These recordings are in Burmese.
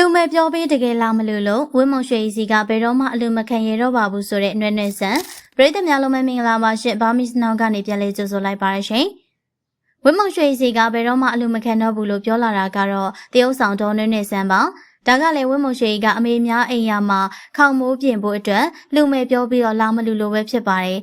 လူမဲ့ပြောပြီးတကယ်လာမလို့လို့ဝင်းမုံရွှေစီကဘယ်တော့မှအလူမခံရတော့ပါဘူးဆိုတဲ့နွဲ့နွဲ့ဆန်ပရိသတ်များလုံးမမင်္ဂလာပါရှင်ဘာမစ်နောင်ကနေပြန်လေးကြိုဆိုလိုက်ပါရရှင်ဝင်းမုံရွှေစီကဘယ်တော့မှအလူမခံတော့ဘူးလို့ပြောလာတာကတော့တရုတ်ဆောင်တော်နွဲ့နွဲ့ဆန်ပါဒါကလည်းဝင်းမုံရွှေကအမေများအိမ်ယာမှာခေါင်မိုးပြင်ဖို့အတွက်လူမဲ့ပြောပြီးတော့လာမလို့လို့ပဲဖြစ်ပါတယ်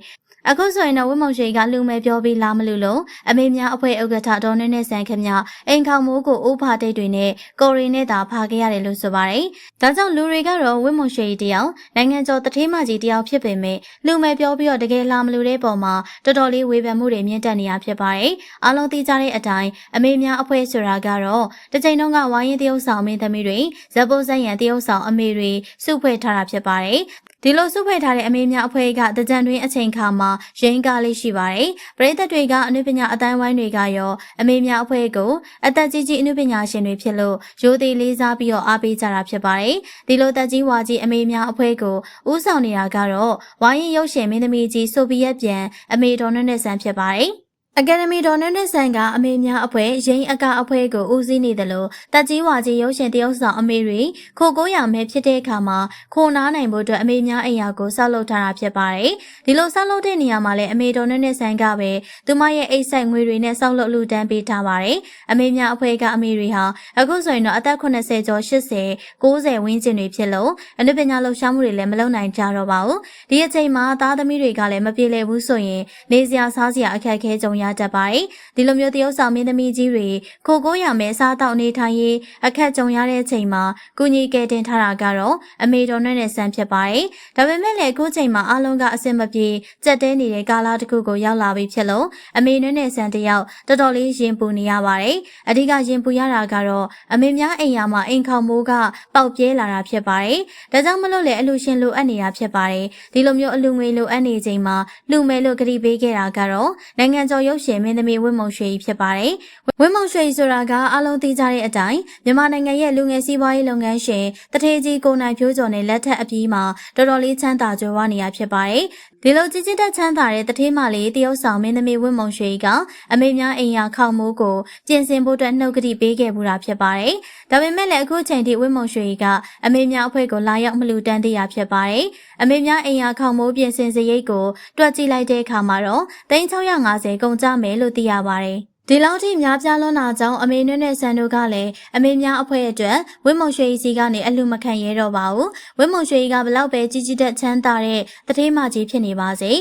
အခုဆိုရင်တော့ဝင်းမုံရွှေကလူမဲ့ပြောပြီးလာမလို့လို့အမေများအဖွဲ့ဥက္ကဋ္ဌဒေါ်နွဲ့နွဲ့ဆန်ခင်ဗျအိမ်ခေါင်မိုးကိုအိုးဖာတိတ်တွေနဲ့ကိုရီနဲ့သာဖာခဲ့ရတယ်လို့ဆိုပါတယ်။ဒါကြောင့်လူတွေကတော့ဝင်းမုံရွှေတယောက်နိုင်ငံကျော်တထေးမကြီးတယောက်ဖြစ်ပေမဲ့လူမဲ့ပြောပြီးတော့တကယ်လာမလို့တဲ့ပုံမှာတော်တော်လေးဝေဖန်မှုတွေမြင့်တက်နေရဖြစ်ပါတယ်။အားလုံးသိကြတဲ့အတိုင်းအမေများအဖွဲ့ဆိုတာကတော့တစ်ချိန်လုံးကဝိုင်းရင်တရုတ်ဆောင်မင်းသမီးတွေဇက်ပိုးဇက်ရန်တရုတ်ဆောင်အမေတွေစုဖွဲ့ထားတာဖြစ်ပါတယ်။ ဒီလိုစုဖွဲ့ထားတဲ့အမေများအဖွဲ့ကတကြံတွင်အချိန်ခါမှာရင်းကားလေးရှိပါတယ်။ပရိသတ်တွေကအနုပညာအတိုင်းဝိုင်းတွေကရောအမေများအဖွဲ့ကိုအသက်ကြီးကြီးအနုပညာရှင်တွေဖြစ်လို့ရိုသေလေးစားပြီးတော့အားပေးကြတာဖြစ်ပါတယ်။ဒီလိုတက်ကြီးဝါကြီးအမေများအဖွဲ့ကိုဥဆောင်နေတာကတော့ဝိုင်းရင်ရုပ်ရှင်မင်းသမီးကြီးဆိုဗီယက်ပြန်အမေတော်နဲ့ဆန်ဖြစ်ပါတယ်။ အကယ်ဒမီတော်နဲ့နဲ့ဆန်ကအမေများအဖွဲ့ရင်းအကအဖွဲ့ကိုဦးစီးနေတယ်လို့တက်ကြီးဝါကြီးရုပ်ရှင်တရုတ်ဆောင်အမေတွေခိုကိုရမဲဖြစ်တဲ့အခါမှာခိုနားနိုင်ဖို့အတွက်အမေများအိမ်ယာကိုဆောက်လုပ်ထားတာဖြစ်ပါတယ်။ဒီလိုဆောက်လုပ်တဲ့နေရာမှာလည်းအမေတော်နဲ့နဲ့ဆန်ကပဲသူမရဲ့အိတ်ဆိုင်ငွေတွေနဲ့ဆောက်လုပ်လူတန်းပေးထားပါတယ်။အမေများအဖွဲ့ကအမေတွေဟာအခုဆိုရင်တော့အသက်80ကျော်80 90ဝန်းကျင်တွေဖြစ်လို့အနုပညာလှူရှားမှုတွေလည်းမလုပ်နိုင်ကြတော့ပါဘူး။ဒီအချိန်မှာသားသမီးတွေကလည်းမပြေလည်ဘူးဆိုရင်နေစရာစားစရာအခက်အခဲကြုံရတတ်ပါတယ်။ဒီလိုမျိုးတရုတ်ဆောင်မင်းသမီးကြီးတွေခိုကိုရမယ်စားတောက်နေထိုင်ရေးအခက်ကြုံရတဲ့အချိန်မှာကုညီကဲတင်ထားတာကတော့အမေတော်နဲ့ဆန်ဖြစ်ပါတယ်။ဒါပေမဲ့လည်းအခုချိန်မှာအားလုံးကအဆင်မပြေကြက်တဲနေတဲ့ကာလတစ်ခုကိုရောက်လာပြီဖြစ်လို့အမေနဲ့ဆန်တယောက်တော်တော်လေးရင်ပူနေရပါတယ်။အဓိကရင်ပူရတာကတော့အမေများအိမ်ယာမှာအိမ်ခေါမိုးကပေါက်ပြဲလာတာဖြစ်ပါတယ်။ဒါကြောင့်မလို့လေအလူရှင်လိုအပ်နေတာဖြစ်ပါတယ်။ဒီလိုမျိုးအလူငွေလိုအပ်နေချိန်မှာလူမဲလို့ကြိပေးခဲ့တာကတော့နိုင်ငံကျော်ရုပ်ရှင်မင်းသမီးဝင်းမုံရွှေဖြစ်ပါတယ်။ဝင်းမုံရွှေဆိုတာကအလုံးသိကြတဲ့အတိုင်းမြန်မာနိုင်ငံရဲ့လူငယ်စီးပွားရေးလုပ်ငန်းရှင်တထေးကြီးကိုနိုင်ဖြိုးကျော်နဲ့လက်ထက်အပြီးမှာတော်တော်လေးချမ်းသာကြွယ်ဝနေရဖြစ်ပါတယ်။ ဒီလိုကြီးကြီးတက်ချမ်းသာတဲ့တထေးမလေးတရုတ်ဆောင်မင်းသမီးဝင်းမုံရွှေကအမေများအိမ်ယာခေါမိုးကိုပြင်ဆင်ဖို့အတွက်နှုတ်ကတိပေးခဲ့မှုတာဖြစ်ပါတယ်။ဒါပေမဲ့လည်းအခုချိန်ထိဝင်းမုံရွှေကအမေများအဖွဲ့ကိုလာရောက်မလူတန်းသေးရဖြစ်ပါတယ်။အမေများအိမ်ယာခေါမိုးပြင်ဆင်စရိတ်ကိုတွက်ကြည့်လိုက်တဲ့အခါမှာတော့3650ကုန်ကြမယ်လို့သိရပါတယ်။ ဒီလောက်ထိများပြားလွန်းတာကြောင့်အမေနွဲ့နဲ့ဆန်တို့ကလည်းအမေများအဖွဲ့အတွက်ဝင်းမုံရွှေစီကနေအလူမခံရဲတော့ပါဘူးဝင်းမုံရွှေကဘလောက်ပဲကြီးကြီးတက်ချမ်းသာတဲ့တထေးမကြီးဖြစ်နေပါစေ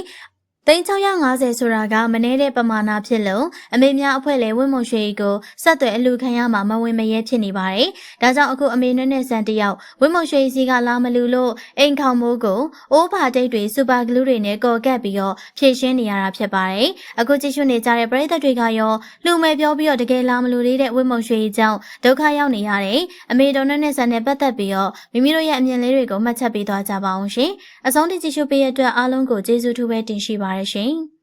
သိန်း650ဆိုတာကမနည်းတဲ့ပမာဏဖြစ်လို့အမေများအဖွဲ့လေဝင်းမုံရွှေကိုဆက်သွယ်အလူခံရမှာမဝင်မရဲဖြစ်နေပါတယ်။ဒါကြောင့်အခုအမေနွဲ့နဲ့ဆန်တယောက်ဝင်းမုံရွှေစီကလာမလူလို့အိမ်ခေါင်မိုးကိုအိုးပါတိတ်တွေစူပါဂလူးတွေနဲ့ကော်ကပ်ပြီးတော့ဖြည့်ရှင်းနေရတာဖြစ်ပါတယ်။အခုကြည့်ရှုနေကြတဲ့ပရိသတ်တွေကရောလူမဲ့ပြောပြီးတော့တကယ်လာမလူသေးတဲ့ဝင်းမုံရွှေကြောင့်ဒုက္ခရောက်နေရတယ်။အမေတော်နဲ့ဆန်နဲ့ပတ်သက်ပြီးတော့မိမိတို့ရဲ့အမြင်လေးတွေကိုမှတ်ချက်ပေးသွားကြပါအောင်ရှင်။အဆုံးထိကြည့်ရှုပေးရတဲ့အတွက်အားလုံးကိုကျေးဇူးထူးပဲတင်ရှိပါရရှင်။